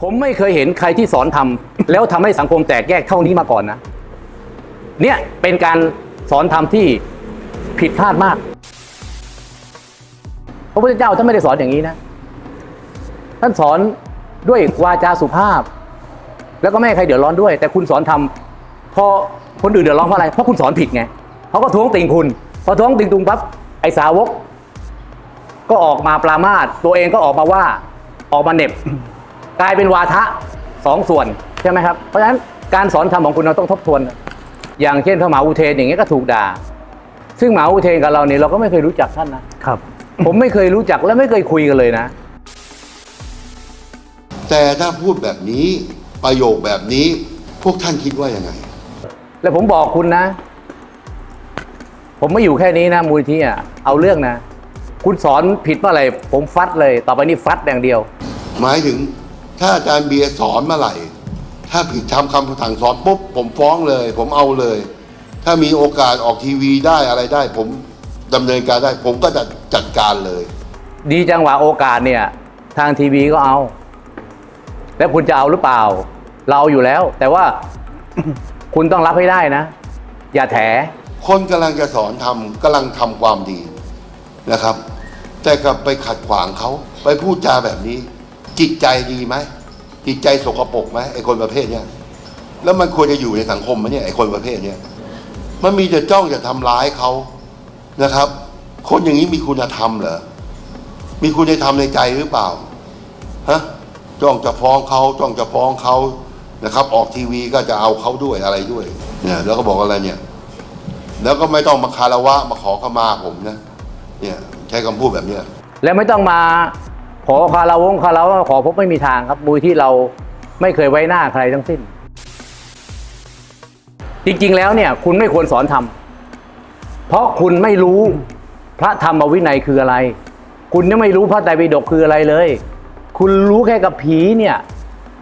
ผมไม่เคยเห็นใครที่สอนทำแล้วทำให้สังคมแตกแยกเท่านี้มาก่อนนะ เนี่ยเป็นการสอนทำที่ผิดพลาดมาก พระพุทธเจ้าท่านไม่ได้สอนอย่างนี้นะ ท่านสอนด้วยวาจาสุภาพ แล้วก็ไม่ให้ใครเดือดร้อนด้วย แต่คุณสอนทำพอคนอื่นเดือดร้อนเพราะอะไร เพราะคุณสอนผิดไงเขาก็ท้วงติงคุณ พอท้วงติงตุงปั๊บไอ้สาวก ก็ออกมาปรามาสตัวเองก็ออกมาว่าออกมาเหน็บ กลายเป็นวาทะสองส่วนใช่ไหมครับ เพราะฉะนั้นการสอนธรรมของคุณเราต้องทบทวน อย่างเช่นพระมหาอุเทนอย่างเงี้ยก็ถูกด่า ซึ่งมหาอุเทนกับเราเนี่ยเราก็ไม่เคยรู้จักท่านนะครับ ผมไม่เคยรู้จักและไม่เคยคุยกันเลยนะ แต่ถ้าพูดแบบนี้ประโยคแบบนี้พวกท่านคิดว่ายังไง แล้วผมบอกคุณนะ ผมไม่อยู่แค่นี้นะมูลที่อะเอาเรื่องนะ คุณสอนผิดเมื่อไหร่ผมฟัดเลย ต่อไปนี้ฟัดอย่างเดียว หมายถึง ถ้าอาจารย์เบียร์สอนเมื่อไหร่ ถ้าผิดทำคำสั่งสอนปุ๊บผมฟ้องเลย ผมเอาเลย ถ้ามีโอกาสออกทีวีได้อะไรได้ ผมดำเนินการได้ ผมก็จะจัดการเลย ดีจังหวะโอกาสเนี่ย ทางทีวีก็เอา แล้วคุณจะเอาหรือเปล่า เราเอาอยู่แล้ว แต่ว่า คุณต้องรับให้ได้นะ อย่าแถ คนกำลังจะสอนทำกำลังทำความดีนะครับ แต่กลับไปขัดขวางเขาไปพูดจาแบบนี้ จิตใจดีไหมจิตใจสกปรกไหมไอ้คนประเภทเนี้ยแล้วมันควรจะอยู่ในสังคมไหมเนี่ยไอ้คนประเภทเนี้ยมันมีแต่จ้องจะทำร้ายเขานะครับ คนอย่างนี้มีคุณธรรมเหรอมีคุณธรรมในใจหรือเปล่าฮะจ้องจะฟ้องเขาจ้องจะฟ้องเขานะครับ ออกทีวีก็จะเอาเขาด้วยอะไรด้วยเนี่ยแล้วก็บอกอะไรเนี่ย แล้วก็ไม่ต้องมาคารวะมาขอขมาผมนะเนี่ยใช้คำพูดแบบเนี้ยแล้วไม่ต้องมา ขอคาราวงคาราวขอพบไม่มีทางครับมูลที่เราไม่เคยไว้หน้าใครทั้งสิ้น จริงๆแล้วเนี่ย คุณไม่ควรสอนธรรมเพราะคุณไม่รู้พระธรรมวินัยคืออะไร คุณยังไม่รู้พระไตรปิฎกคืออะไรเลย คุณรู้แค่กับผีเนี่ย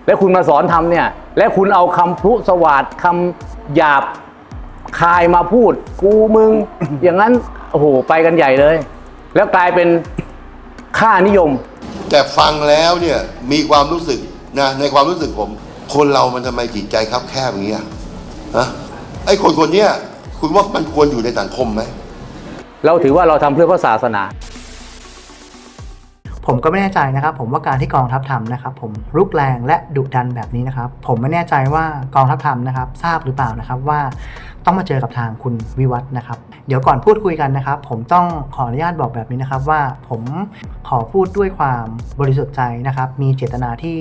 แล้วคุณมาสอนธรรมเนี่ย และคุณเอาคำพลุสวาดคำหยาบคายมาพูด กูมึง อย่างนั้นโอ้โหไปกันใหญ่เลย แล้วกลายเป็นค่านิยม แต่ฟังแล้วเนี่ยมีความรู้สึกนะในความรู้สึกผม คนเรามันทำไมจิตใจคับแคบอย่างเงี้ยฮะไอ้คนคนเนี้ยคุณว่ามันควรอยู่ในสังคมไหมเราถือว่าเราทำเพื่อพระศาสนา ผมก็ไม่แน่ใจนะครับ ผมว่าการที่กองทัพทำนะครับ ผมรุกแรงและดุดันแบบนี้นะครับ ผมไม่แน่ใจว่ากองทัพทำนะครับ ทราบหรือเปล่านะครับว่า ต้องมาเจอกับทางคุณวิวัฒนะครับ เดี๋ยวก่อนพูดคุยกันนะครับ ผมต้องขออนุญาตบอกแบบนี้นะครับว่าผมขอพูดด้วยความบริสุทธิ์ใจนะครับ มีเจตนาที่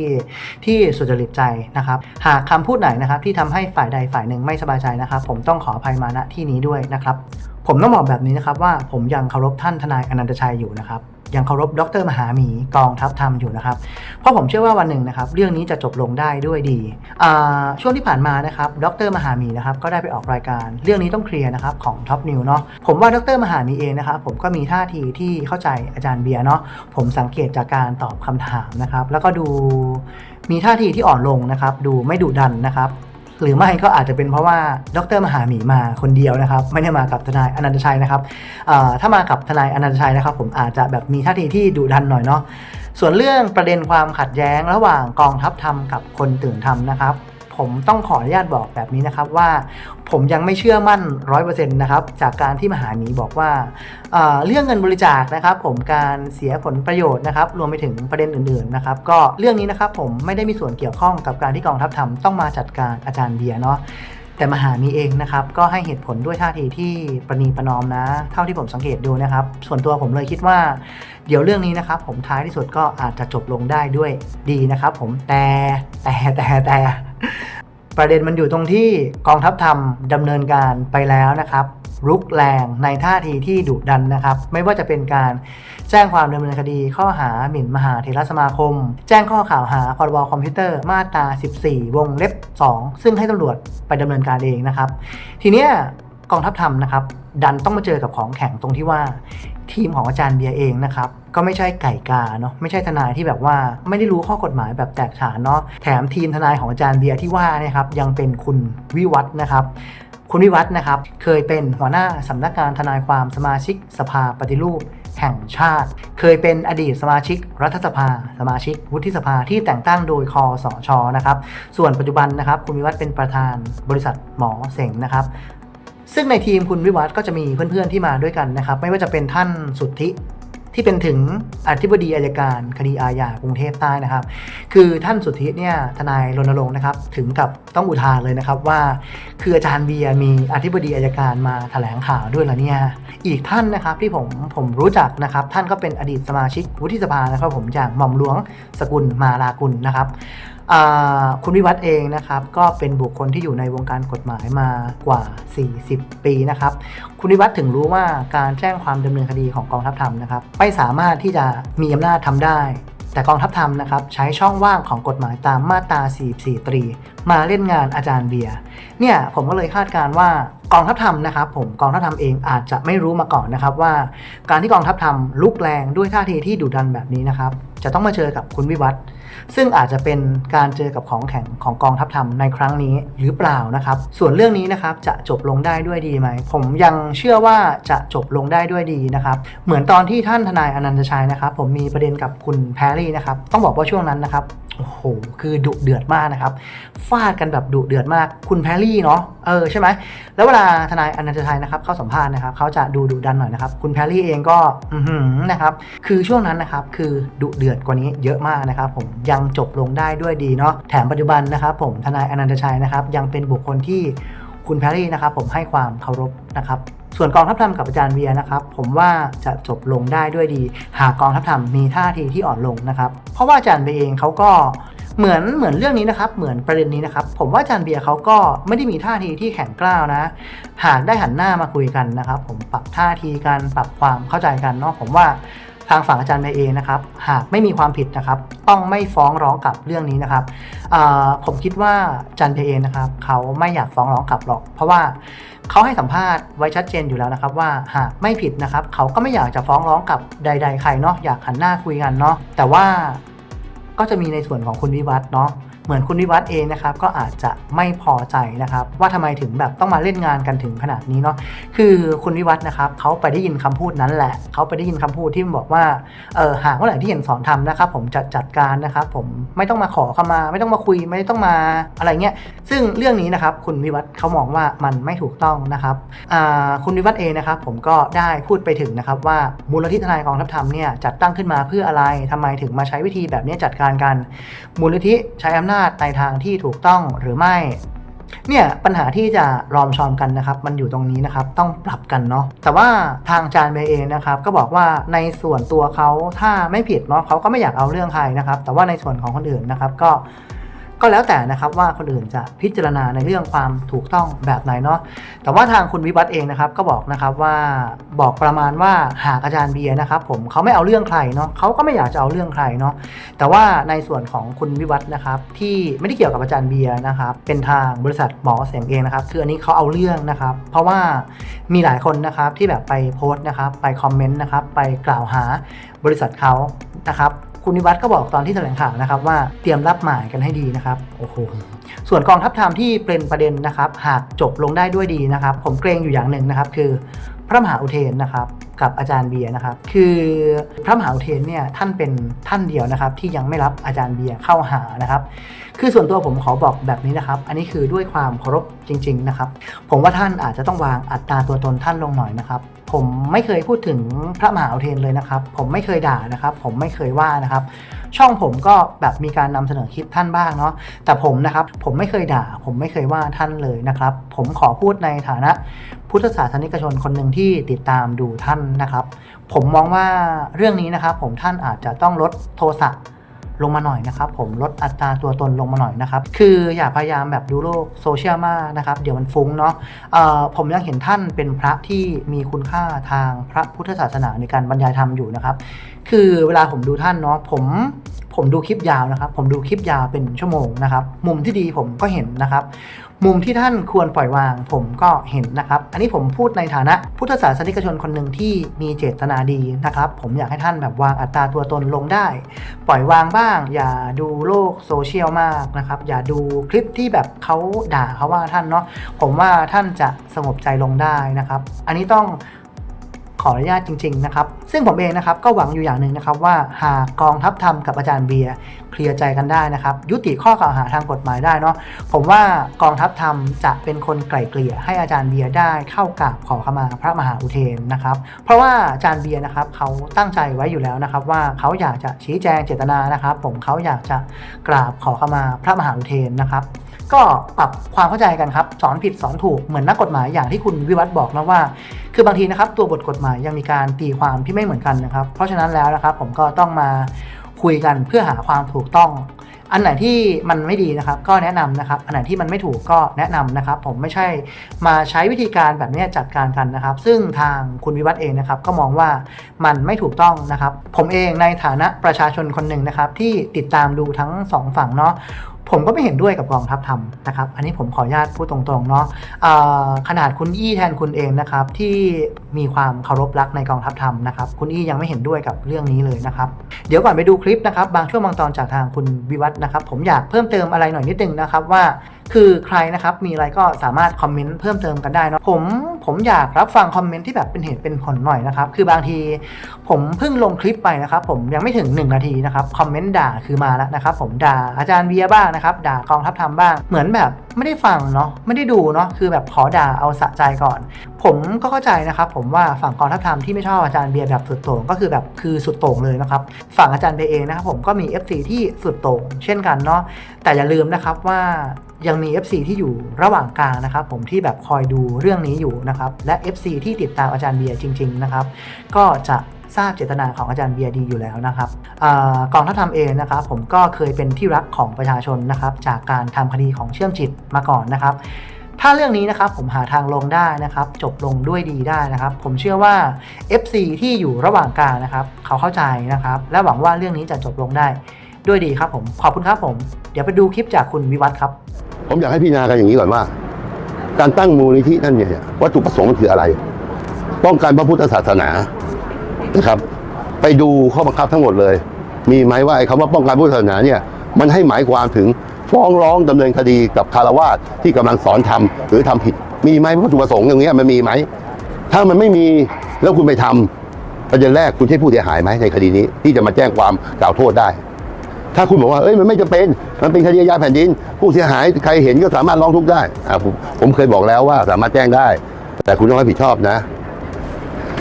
ที่สุจริตใจนะครับ หากคำพูดไหนนะครับ ที่ทำให้ฝ่ายใดฝ่ายหนึ่งไม่สบายใจนะครับ ผมต้องขออภัยมาณที่นี้ด้วยนะครับ ผมต้องบอกแบบนี้นะครับว่าผมยังเคารพท่านทนายอนันตชัยอยู่นะครับ ยังเคารพดรมหาหมีกองทัพธรรมอยู่นะครับ เพราะผมเชื่อว่าวันหนึ่งนะครับ เรื่องนี้จะจบลงได้ด้วยดี ช่วงที่ผ่านมานะครับ ดรมหาหมีนะครับก็ได้ไปออกรายการ เรื่องนี้ต้องเคลียร์นะครับของท็อปนิวเนาะผมว่าดรมหาหมีเองนะครับ ผมก็มีท่าทีที่เข้าใจอาจารย์เบียร์เนาะผมสังเกตจากการตอบคำถามนะครับ แล้วก็ดูมีท่าทีที่อ่อนลงนะครับ ดูไม่ดุดันนะครับ หรือไม่ก็อาจจะเป็นเพราะว่าดรมหาหมีมาคนเดียวนะครับ ไม่ได้มากับทนายอนันตชัยนะครับถ้ามากับทนายอนันตชัยนะครับ ผมอาจจะแบบมีท่าทีที่ดุดันหน่อยเนาะส่วนเรื่องประเด็นความขัดแย้งระหว่างกองทัพธรรมกับคนตื่นธรรมนะครับ ผมต้องขออนุญาตบอกแบบนี้นะครับว่าผมยังไม่เชื่อมั่นร้อยเปอร์เซ็นต์นะครับจากการที่มหาหมีบอกว่าเเรื่องเงินบริจาคนะครับ ผมการเสียผลประโยชน์นะครับรวมไปถึงประเด็นอื่นๆนะครับก็เรื่องนี้นะครับผมไม่ได้มีส่วนเกี่ยวข้องกับการที่กองทัพทำต้องมาจัดการอาจารย์เบียร์เนาะแต่มหามีเองนะครับก็ให้เหตุผลด้วยท่าทีที่ประนีประนอมนะ เท่าที่ผมสังเกตดูนะครับ ส่วนตัวผมเลยคิดว่า เดี๋ยวเรื่องนี้นะครับ ผมท้ายที่สุดก็อาจจะจบลงได้ด้วยดีนะครับ ผมแต่แต่แต่แต่ ประเด็นมันอยู่ตรงที่กองทัพธรรมดำเนินการไปแล้วนะครับรุกแรงในท่าทีที่ดุดันนะครับ ไม่ว่าจะเป็นการแจ้งความดำเนินคดีข้อหาหมิ่นมหาเถรสมาคม แจ้งข้อกล่าวหาพรบคอมพิวเตอร์มาตรา 14 วงเล็บ 2 ซึ่งให้ตำรวจไปดำเนินการเองนะครับ ทีเนี้ยกองทัพธรรมนะครับ ดันต้องมาเจอกับของแข็งตรงที่ว่า ทีมของอาจารย์เบียร์เองนะครับก็ไม่ใช่ไก่กาเนาะไม่ใช่ทนายที่แบบว่าไม่ได้รู้ข้อกฎหมายแบบแตกฉานเนาะแถมทีมทนายของอาจารย์เบียร์ที่ว่าเนี่ยครับยังเป็นคุณวิวัฒนะครับคุณวิวัฒนะครับเคยเป็นหัวหน้าสำนักงานทนายความสมาชิกสภาปฏิรูปแห่งชาติ เคยเป็นอดีตสมาชิกรัฐสภา สมาชิกวุฒิสภาที่แต่งตั้งโดยคอสชนะครับ ส่วนปัจจุบันนะครับ คุณวิวัฒน์เป็นประธานบริษัทหมอเสงนะครับ ซึ่งในทีมคุณวิวัฒน์ก็จะมีเพื่อนๆที่มาด้วยกันนะครับ ไม่ว่าจะเป็นท่านสุทธิที่เป็นถึงอธิบดีอายการคดีอาญากรุงเทพใต้นะครับ คือท่านสุทธิเนี่ยทนายรณรงค์นะครับ ถึงกับต้องอุทานเลยนะครับว่า คืออาจารย์เบียร์มีอธิบดีอายการมาแถลงข่าวด้วยเหรอเนี่ยอีกท่านนะครับที่ผมผมรู้จักนะครับ ท่านก็เป็นอดีตสมาชิกวุฒิสภานะครับ ผมอย่างหม่อมหลวงสกุลมาลากุลนะครับ คุณวิวัฒน์เองนะครับก็เป็นบุคคลที่อยู่ในวงการกฎหมายมากว่า 40 ปีนะครับ คุณวิวัฒน์ถึงรู้ว่าการแจ้งความดำเนินคดีของกองทัพธรรมนะครับไม่สามารถที่จะมีอำนาจทำได้ แต่กองทัพธรรมนะครับใช้ช่องว่างของกฎหมายตามมาตรา 44 ตรี มาเล่นงานอาจารย์เบียร์เนี่ยผมก็เลยคาดการณ์ว่ากองทัพธรรมนะครับผมกองทัพธรรมเองอาจจะไม่รู้มาก่อนนะครับว่า การที่กองทัพธรรมลุกแรงด้วยท่าทีที่ดุดันแบบนี้นะครับจะต้องมาเจอกับคุณวิวัฒน์ ซึ่งอาจจะเป็นการเจอกับของแข็งของกองทัพธรรมในครั้งนี้หรือเปล่านะครับ ส่วนเรื่องนี้นะครับจะจบลงได้ด้วยดีไหม ผมยังเชื่อว่าจะจบลงได้ด้วยดีนะครับ เหมือนตอนที่ท่านทนายอนันตชัยนะครับ ผมมีประเด็นกับคุณแพรรี่นะครับ ต้องบอกว่าช่วงนั้นนะครับ โอ้โห คือดุเดือดมากนะครับ ฟาดกันแบบดุเดือดมาก คุณแพรรี่เนาะ เออใช่ไหมแล้วเวลาทนายอนันตชัยนะครับเข้าสัมภาษณ์นะครับเขาจะดูดุดันหน่อยนะครับ คุณแพรรี่เองก็อืนะครับคือช่วงนั้นนะครับคือดุเดือดกว่านี้เยอะมากนะครับ ผมยังจบลงได้ด้วยดีเนาะแถมปัจจุบันนะครับผมทนายอนันตชัยนะครับยังเป็นบุคคลที่คุณแพรรี่นะครับผมให้ความเคารพนะครับส่วนกองทัพธรรมกับอาจารย์เวียนะครับ ผมว่าจะจบลงได้ด้วยดี หากกองทัพธรรมมีท่าทีที่อ่อนลงนะครับ เพราะว่าอาจารย์เบียเองเขาก็ เหมือนเหมือนเรื่องนี้นะครับ เหมือนประเด็นนี้นะครับ ผมว่าอาจารย์เบียร์เขาก็ไม่ได้มีท่าทีที่แข็งกร้าวนะ หากได้หันหน้ามาคุยกันนะครับ ผมปรับท่าทีกันปรับความเข้าใจกันเนาะผมว่าทางฝั่งอาจารย์เบียเองนะครับ หากไม่มีความผิดนะครับ ต้องไม่ฟ้องร้องกับเรื่องนี้นะครับผมคิดว่าจารย์เบียเองนะครับ เขาไม่อยากฟ้องร้องกลับหรอก เพราะว่าเขาให้สัมภาษณ์ไว้ชัดเจนอยู่แล้วนะครับ ว่าหากไม่ผิดนะครับ เขาก็ไม่อยากจะฟ้องร้องกับใด ๆ ใครเนาะอยากหันหน้าคุยกันเนาะแต่ว่า ก็จะมีในส่วนของคุณวิวัฒน์เนาะ เหมือนคุณวิวัฒน์เองนะครับก็อาจจะไม่พอใจนะครับว่าทำไมถึงแบบต้องมาเล่นงานกันถึงขนาดนี้เนาะคือคุณวิวัฒน์นะครับเขาไปได้ยินคำพูดนั้นแหละเขาไปได้ยินคำพูดที่บอกว่าเออหากเมื่อไหร่ที่เห็นสอนทำนะครับผมจะจัดการนะครับผมไม่ต้องมาขอเข้ามา ไม่ต้องมาคุยไม่ต้องมาอะไรเงี้ยซึ่งเรื่องนี้นะครับคุณวิวัฒน์เขามองว่ามันไม่ถูกต้องนะครับคุณวิวัฒน์เองนะครับผมก็ได้พูดไปถึงนะครับว่ามูลนิธิทนายกองทัพธรรมเนี่ยจัดตั้งขึ้นมาเพื่ออะไรทำไมถึงมาใช้วิธีแบบนี้จัดการกัน มูลนิธิใช้อำนาจในทางที่ถูกต้องหรือไม่ เนี่ยปัญหาที่จะรอมชอมกันนะครับ มันอยู่ตรงนี้นะครับต้องปรับกันเนาะแต่ว่าทางจานเบเองนะครับ ก็บอกว่าในส่วนตัวเขาถ้าไม่ผิดเนาะเขาก็ไม่อยากเอาเรื่องใครนะครับ แต่ว่าในส่วนของคนอื่นนะครับก็ ก็แล้วแต่นะครับว่าคนอื่นจะพิจารณาในเรื่องความถูกต้องแบบไหนเนาะแต่ว่าทางคุณวิวัฒน์เองนะครับก็บอกนะครับว่าบอกประมาณว่าหากอาจารย์เบียร์นะครับผมเขาไม่เอาเรื่องใครเนาะเขาก็ไม่อยากจะเอาเรื่องใครเนาะแต่ว่าในส่วนของคุณวิวัฒน์นะครับที่ไม่ได้เกี่ยวกับอาจารย์เบียร์นะครับเป็นทางบริษัทหมอเสียงเองนะครับคืออันนี้เขาเอาเรื่องนะครับเพราะว่ามีหลายคนนะครับที่แบบไปโพสต์นะครับไปคอมเมนต์นะครับไปกล่าวหาบริษัทเขานะครับ คุณนิวัฒน์ก็บอกตอนที่แถลงข่าวนะครับว่าเตรียมรับหมายกันให้ดีนะครับโอ้โหส่วนกองทัพธรรมที่เป็นประเด็นนะครับ หากจบลงได้ด้วยดีนะครับ ผมเกรงอยู่อย่างหนึ่งนะครับ คือพระมหาอุเทนนะครับกับอาจารย์เบียร์นะครับ คือพระมหาอุเทนเนี่ยท่านเป็นท่านเดียวนะครับ ที่ยังไม่รับอาจารย์เบียร์เข้าหานะครับ คือส่วนตัวผมขอบอกแบบนี้นะครับ อันนี้คือด้วยความเคารพจริง ๆนะครับ ผมว่าท่านอาจจะต้องวางอัตราตัวตนท่านลงหน่อยนะครับ ผมไม่เคยพูดถึงพระมหาอุเทนเลยนะครับ ผมไม่เคยด่านะครับ ผมไม่เคยว่านะครับ ช่องผมก็แบบมีการนำเสนอคลิปท่านบ้างเนาะแต่ผมนะครับผมไม่เคยด่า ผมไม่เคยว่าท่านเลยนะครับ ผมขอพูดในฐานะพุทธศาสนิกชนคนหนึ่งที่ติดตามดูท่านนะครับ ผมมองว่าเรื่องนี้นะครับ ผมท่านอาจจะต้องลดโทสะ ลงมาหน่อยนะครับผมลดอัตราตัวตนลงมาหน่อยนะครับคืออย่าพยายามแบบดูโลกโซเชียลมากนะครับเดี๋ยวมันฟุ้งเนาะผมยังเห็นท่านเป็นพระที่มีคุณค่าทางพระพุทธศาสนาในการบรรยายธรรมอยู่นะครับคือเวลาผมดูท่านเนาะผม ผมดูคลิปยาวนะครับ ผมดูคลิปยาวเป็นชั่วโมงนะครับ มุมที่ดีผมก็เห็นนะครับ มุมที่ท่านควรปล่อยวาง ผมก็เห็นนะครับ อันนี้ผมพูดในฐานะพุทธศาสนิกชนคนหนึ่งที่มีเจตนาดีนะครับ ผมอยากให้ท่านแบบวางอัตราตัวตนลงได้ ปล่อยวางบ้าง อย่าดูโลกโซเชียลมากนะครับ อย่าดูคลิปที่แบบเขาด่าเขาว่าท่านเนาะ ผมว่าท่านจะสงบใจลงได้นะครับ อันนี้ต้อง ขออนุญาตจริง ๆ นะครับ ซึ่งผมเองนะครับก็หวังอยู่อย่างหนึ่งนะครับว่าหากกองทัพธรรมกับอาจารย์เบียร์เคลียร์ใจกันได้นะครับ ยุติข้อกล่าวหาทางกฎหมายได้เนาะผมว่ากองทัพธรรมจะเป็นคนไกล่เกลี่ยให้อาจารย์เบียร์ได้เข้ากราบขอขมาพระมหาอุเทนนะครับ เพราะว่าอาจารย์เบียร์นะครับเขาตั้งใจไว้อยู่แล้วนะครับ ว่าเขาอยากจะชี้แจงเจตนานะครับ ผมเขาอยากจะกราบขอขมาพระมหาอุเทนนะครับก็ปรับความเข้าใจกันครับสอนผิดสอนถูกเหมือนนักกฎหมายอย่างที่คุณวิวัฒน์บอกนะว่า คือบางทีนะครับตัวบทกฎหมายยังมีการตีความที่ไม่เหมือนกันนะครับ เพราะฉะนั้นแล้วนะครับผมก็ต้องมาคุยกันเพื่อหาความถูกต้อง อันไหนที่มันไม่ดีนะครับ ก็แนะนำนะครับ อันไหนที่มันไม่ถูกก็แนะนำนะครับ ผมไม่ใช่มาใช้วิธีการแบบนี้จัดการกันนะครับ ซึ่งทางคุณวิวัฒน์เองนะครับ ก็มองว่ามันไม่ถูกต้องนะครับ ผมเองในฐานะประชาชนคนหนึ่งนะครับ ที่ติดตามดูทั้งสองฝั่งเนาะ ผมก็ไม่เห็นด้วยกับกองทัพทำนะครับ อันนี้ผมขออนุญาตพูดตรงๆเนาะขนาดคุณอี้แทนคุณเองนะครับที่มีความเคารพรักในกองทัพทำนะครับ คุณอี้ยังไม่เห็นด้วยกับเรื่องนี้เลยนะครับ เดี๋ยวก่อนไปดูคลิปนะครับ บางช่วงบางตอนจากทางคุณวิวัฒนะครับ ผมอยากเพิ่มเติมอะไรหน่อยนิดนึงนะครับว่า คือใครนะครับมีอะไรก็สามารถคอมเมนต์เพิ่มเติมกันได้เนอะผมผมอยากรับฟังคอมเมนต์ที่แบบเป็นเหตุเป็นผลหน่อยนะครับ คือบางทีผมเพิ่งลงคลิปไปนะครับ ผมยังไม่ถึง 1 นาทีนะครับคอมเมนต์ด่าคือมาแล้วนะครับ ผมด่าอาจารย์เบียบ้างนะครับด่ากองทัพทำบ้าง เหมือนแบบไม่ได้ฟังเนาะไม่ได้ดูเนาะคือแบบขอด่าเอาสะใจก่อน ผมก็เข้าใจนะครับ ผมว่าฝั่งกองทัพธรรมที่ไม่ชอบอาจารย์เบียร์แบบสุดโต่งก็คือแบบคือสุดโต่งเลยนะครับ ฝั่งอาจารย์เบียร์เองนะครับผมก็มี FC ที่สุดโต่งเช่นกันเนาะแต่อย่าลืมนะครับว่ายังมี FC ที่อยู่ระหว่างกลางนะครับ ผมที่แบบคอยดูเรื่องนี้อยู่นะครับและ FC ที่ติดตามอาจารย์เบียร์จริง ๆ นะครับ ก็จะ ทราบเจตนาของอาจารย์เบียดีอยู่แล้วนะครับอกองทัพธรรมเองนะครับผมก็เคยเป็นที่รักของประชาชนนะครับจากการทำคดีของเชื่อมจิตมาก่อนนะครับ ถ้าเรื่องนี้นะครับผมหาทางลงได้นะครับ จบลงด้วยดีได้นะครับ ผมเชื่อว่า FC ที่อยู่ระหว่างกลางนะครับเขาเข้าใจนะครับ และหวังว่าเรื่องนี้จะจบลงได้ด้วยดีครับผมขอบคุณครับผม เดี๋ยวไปดูคลิปจากคุณวิวัฒน์ครับ ผมอยากให้พี่นากันอย่างนี้ก่อนว่า การตั้งมูลนิธินั่นเนี่ยวัตถุประสงค์มันคืออะไร ป้องกันพระพุทธศาสนา นะครับ ไปดูข้อบังคับทั้งหมดเลย มีไหมว่าไอ้คำว่าป้องกันพุทธศาสนาเนี่ยมันให้หมายความถึงฟ้องร้องดำเนินคดีกับคารวาสที่กำลังสอนทำหรือทำผิด มีไหมวัตถุประสงค์อย่างเงี้ยมันมีไหม ถ้ามันไม่มีแล้วคุณไปทำประเด็นแรกคุณใช่ผู้เสียหายไหมในคดีนี้ ที่จะมาแจ้งความกล่าวโทษได้ ถ้าคุณบอกว่าเอ้ยมันไม่จำเป็นมันเป็นคดีอาแผ่นดิน ผู้เสียหายใครเห็นก็สามารถร้องทุกข์ได้ผมผมเคยบอกแล้วว่าสามารถแจ้งได้ แต่คุณต้องรับผิดชอบนะ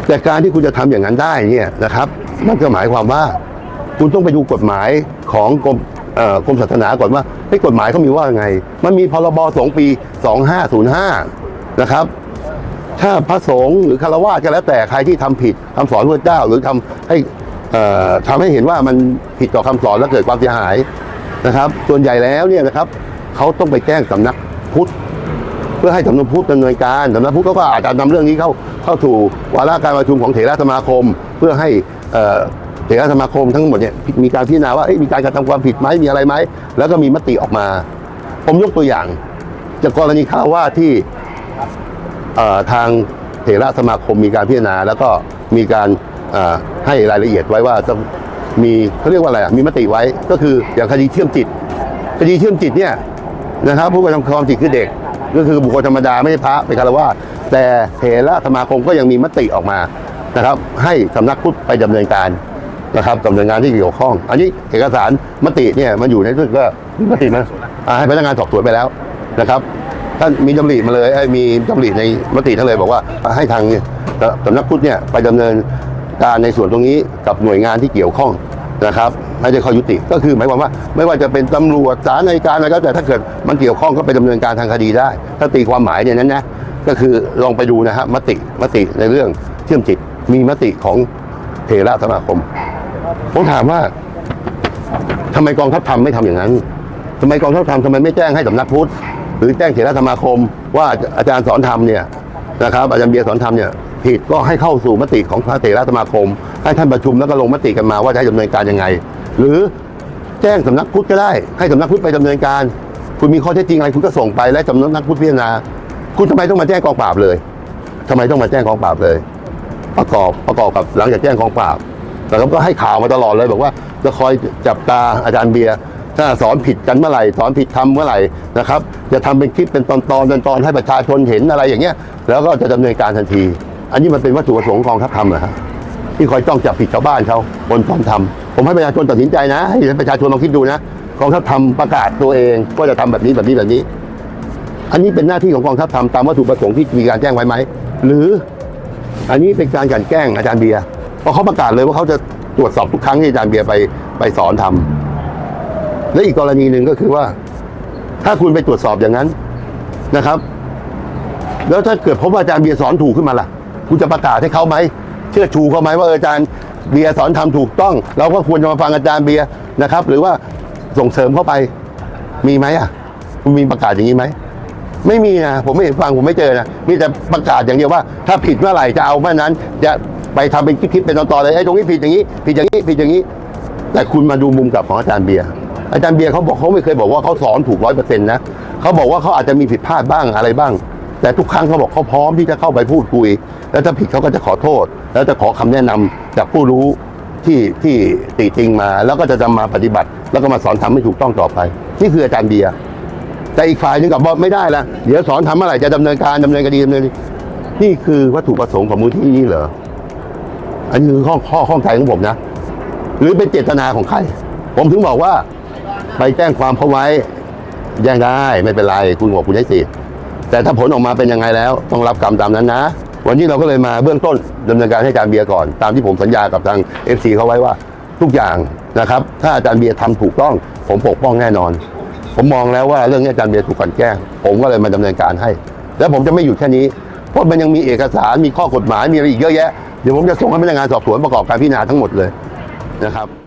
แต่การที่คุณจะทำอย่างนั้นได้เนี่ยนะครับนั่นก็หมายความว่าคุณต้องไปดูกฎหมายของกรมกรมศาสนาก่อนว่าให้กฎหมายเขามีว่าไง มันมีพรบสงปี 2505 นะครับ ถ้าพระสงฆ์หรือคารวะก็แล้วแต่ใครที่ทำผิดคำสอนพระเจ้า หรือทำให้เอ่อทำให้เห็นว่ามันผิดต่อคำสอนและเกิดความเสียหายนะครับ ส่วนใหญ่แล้วเนี่ยนะครับเขาต้องไปแจ้งสำนักพุทธ พื่อให้สำนักพุทธดำเนินการสำนักพุทธเขาก็อาจจะนำเรื่องนี้เข้าเข้าสู่วาระการประชุมของเถรสมาคม เพื่อให้เอ่อเถรสมาคมทั้งหมดเนี่ยมีการพิจารณาว่าเอ๊ะมีการกระทำความผิดไหมมีอะไรไหมแล้วก็มีมติออกมา ผมยกตัวอย่าง จากกรณีข่าวว่าที่เอ่อทางเถระสมาคมมีการพิจารณา แล้วก็มีการเอ่อให้รายละเอียดไว้ว่าต้องมีเขาเรียกว่าอะไรอะมีมติไว้ก็คืออย่างคดีเชื่อมจิต คดีเชื่อมจิตเนี่ยนะครับผู้กระทำความผิดคือเด็ก ก็คือบุคคลธรรมดาไม่ใช่พระเป็นคารวะแต่เถระสมาคมก็ยังมีมติออกมานะครับ ให้สำนักพุทธไปดำเนินการนะครับดำเนินงานที่เกี่ยวข้อง อันนี้เอกสารมติเนี่ยมันอยู่ในเรื่องก็มตินะอ่าให้พนักงานสอบสวนไปแล้วนะครับท่านมีดำริมาเลยมีดำริในมติท่านเลยบอกว่าให้ทางสำนักพุทธเนี่ยไปดำเนินการในส่วนตรงนี้กับหน่วยงานที่เกี่ยวข้องนะครับ ให้ได้ข้อยุติ ก็คือหมายความว่าไม่ว่าจะเป็นตำรวจศาลในการอะไรก็แต่ถ้าเกิดมันเกี่ยวข้องก็ไปดำเนินการทางคดีได้ ถ้าตีความหมายเนี่ยนั้นนะก็คือลองไปดูนะฮะมติมติในเรื่องเชื่อมจิต มีมติของเทระสมาคมผมถามว่าทำไมกองทัพทำไม่ทำอย่างนั้นทำไมกองทัพทำทำไมไม่แจ้งให้สำนักพุทธหรือแจ้งเถรสมาคม ว่าอาจารย์สอนธรรมเนี่ยนะครับอาจารย์เบียร์สอนธรรมเนี่ยผิดก็ให้เข้าสู่มติของพระเถรสมาคม ให้ท่านประชุมแล้วก็ลงมติกันมาว่าจะให้ดำเนินการยังไง หรือแจ้งสำนักพุทธก็ได้ ให้สำนักพุทธไปดำเนินการ คุณมีข้อเท็จจริงอะไรคุณก็ส่งไปและสำนักพุทธพิจารณา คุณทำไมต้องมาแจ้งกองปราบเลยทำไมต้องมาแจ้งกองปราบเลย ประกอบประกอบกับหลังจากแจ้งกองปราบแต่ก็ให้ข่าวมาตลอดเลยบอกว่าจะคอยจับตาอาจารย์เบียร์ถ้าสอนผิดกันเมื่อไหร่สอนผิดทำเมื่อไหร่นะครับ จะทำเป็นคลิปเป็นตอนตอนตอนให้ประชาชนเห็นอะไรอย่างเงี้ย แล้วก็จะดำเนินการทันที อันนี้มันเป็นวัตถุประสงค์กองทัพธรรมเหรอฮะที่คอยจ้องจับผิดชาวบ้านเขาบนกองทำ ผมให้ประชาชนตัดสินใจนะให้ประชาชนลองคิดดูนะกองทัพธรรมประกาศตัวเองว่าจะทำแบบนี้แบบนี้แบบนี้ อันนี้เป็นหน้าที่ของกองทัพทำตามวัตถุประสงค์ที่มีการแจ้งไว้ไหมหรืออันนี้เป็นการกันแกล้งอาจารย์เบียร์เพราะเขาประกาศเลยว่าเขาจะตรวจสอบทุกครั้งที่อาจารย์เบียร์ไปไปสอนทำและอีกกรณีหนึ่งก็คือว่า ถ้าคุณไปตรวจสอบอย่างนั้นนะครับ แล้วถ้าเกิดพบว่าอาจารย์เบียร์สอนถูกขึ้นมาล่ะ คุณจะประกาศให้เขาไหม เชื่อชูเขาไหมว่าอาจารย์ เบียร์สอนทำถูกต้อง เราก็ควรจะมาฟังอาจารย์เบียร์นะครับ หรือว่าส่งเสริมเข้าไปมีไหมอะคุณมีประกาศอย่างนี้ไหมไม่มีนะผมไม่เห็นฟังผมไม่เจอนะมีแต่ประกาศอย่างเดียวว่า ถ้าผิดเมื่อไหร่จะเอาเมื่อนั้น จะไปทำเป็นคลิปเป็นตอนๆเลยไอ้ตรงนี้ผิดอย่างนี้ ผิดอย่างนี้ผิดอย่างนี้ แต่คุณมาดูมุมกลับของอาจารย์เบียร์อาจารย์เบียร์เขาบอกเขาไม่เคยบอกว่าเขาสอนถูกร้อยเปอร์เซ็นต์นะเขาบอกว่าเขาอาจจะมีผิดพลาดบ้างอะไรบ้าง แต่ทุกครั้งเขาบอกเขาพร้อมที่จะเข้าไปพูดคุย แล้วถ้าผิดเขาก็จะขอโทษ แล้วจะขอคำแนะนำจากผู้รู้ที่ที่ติติงมา แล้วก็จะนำมาปฏิบัติ แล้วก็มาสอนทำให้ถูกต้องต่อไป นี่คืออาจารย์เบียร์แต่อีกฝ่ายหนึงกับบอกไม่ได้ละเดี๋ยวสอนทำเมื่อไหร่จะดำเนินการดำเนินคดีดำเนินนี่คือวัตถุประสงค์ของมูลที่นี้เหรออันนี้คือข้อข้อข้องใจของผมนะ หรือเป็นเจตนาของใคร ผมถึงบอกว่า ไปแจ้งความเขาไว้แจ้งได้ไม่เป็นไรคุณบอกคุณได้สิทธิ์ แต่ถ้าผลออกมาเป็นยังไงแล้ว ต้องรับกรรมตามนั้นนะ วันนี้เราก็เลยมาเบื้องต้นดำเนินการให้อาจารย์เบียร์ก่อนตามที่ผมสัญญากับทาง FC เขาไว้ว่าทุกอย่างนะครับ ถ้าอาจารย์เบียร์ทำถูกต้อง ผมปกป้องแน่นอน ผมมองแล้วว่าเรื่องนี้อาจารย์เบียร์ถูกกันแกล้งผมก็เลยมาดำเนินการให้ แล้วผมจะไม่หยุดแค่นี้เพราะมันยังมีเอกสารมีข้อกฎหมายมีอะไรอีกเยอะแยะเดี๋ยวผมจะส่งให้พนักงานสอบสวนประกอบการพิจารณาทั้งหมดเลยนะครับ